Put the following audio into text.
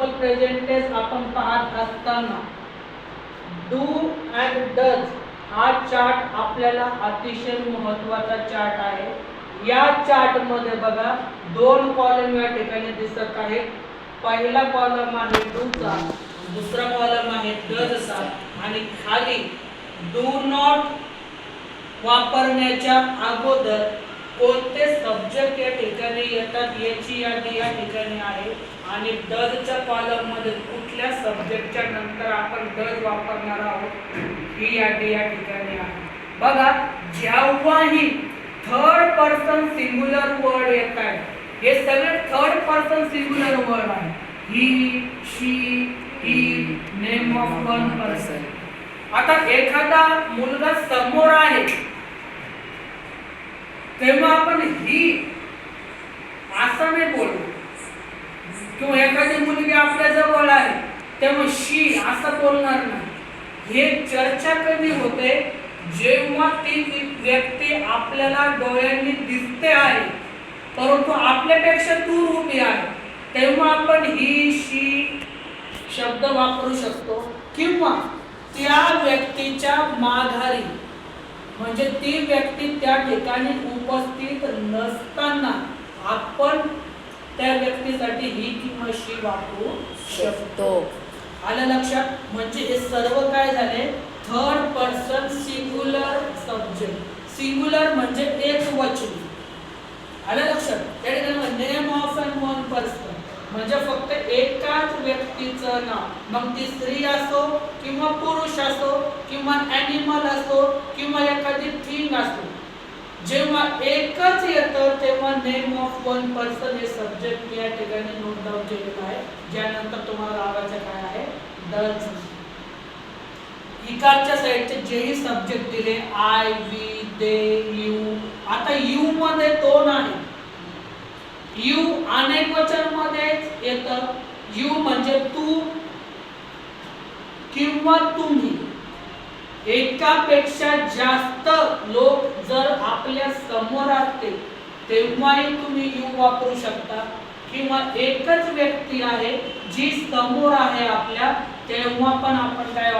Present आपण पाहत असताना डू अँड डज हा चार्ट आपल्याला अतिशय महत्त्वाचा चार्ट आहे. या चार्टमध्ये बघा दोन कॉलम या ठिकाणी दिसत आहेत. पहिला कॉलम आहे डूचा दुसरा कॉलम आहे डजचा आणि खाली डू नॉट वापरण्याच्या अगोदर कोणते सब्जेक्ट या ठिकाणी येतात याची यादी या ठिकाणी आहे. आणि डजच्या कॉलममध्ये कुठल्या सब्जेक्टच्या नंतर आपण डज वापरणार आहोत ही यादी या ठिकाणी आहे. बघा जेव्हाही थर्ड पर्सन सिंग्युलर वर्ड येत आहे हे सगळे थर्ड पर्सन सिंग्युलर वर्ड आहे. He she he name of one person आता एखादा मुलगा समोर आहे तेव्हा आपण ही असं नाही बोलू. किंवा एखादी मुलगी आपल्या जवळ आहे तेव्हा शी असं बोलणार नाही. हे चर्चा कधी होते जेव्हा ती व्यक्ती आपल्याला डोळ्यांनी दिसते आहे परंतु आपल्यापेक्षा दूर उभी आहे तेव्हा आपण ही शी शब्द वापरू शकतो. किंवा त्या व्यक्तीच्या माघारी म्हणजे ती व्यक्ती त्या ठिकाणी उपस्थित नसताना आपण त्या व्यक्तीसाठी ही किंवा शी वापरू शकतो. आलं लक्षात? म्हणजे हे सर्व काय झाले? Third person singular subject singular म्हणजे एक वचन आलं लक्षात? त्या ठिकाणी नेम ऑफ म्हणजे फक्त एकाच व्यक्तीचं नाव. मग ती स्त्री असो किंवा पुरुष असो किंवा ॲनिमल असो किंवा एखादी थिंग असो जेव्हा एकच येतं तेव्हा नेम ऑफ वन पर्सन हे सब्जेक्ट या ठिकाणी नोट डाऊन केलेलं आहे. ज्यानंतर तुम्हाला लावायचं काय आहे? डज इकारच्या साईडचे जेही सब्जेक्ट दिले आय वी दे यू आता यू मध्ये दोन आहे यू अनेक वचन मध्येच येतं. यू म्हणजे तू किंवा तुम्ही. एकापेक्षा जास्त लोक जर आपल्यासमोर असतील तेव्हाही तुम्ही यू वापरू शकता. किंवा एकच व्यक्ती आहे जी समोर आहे आपल्या तेव्हा पण आपण काय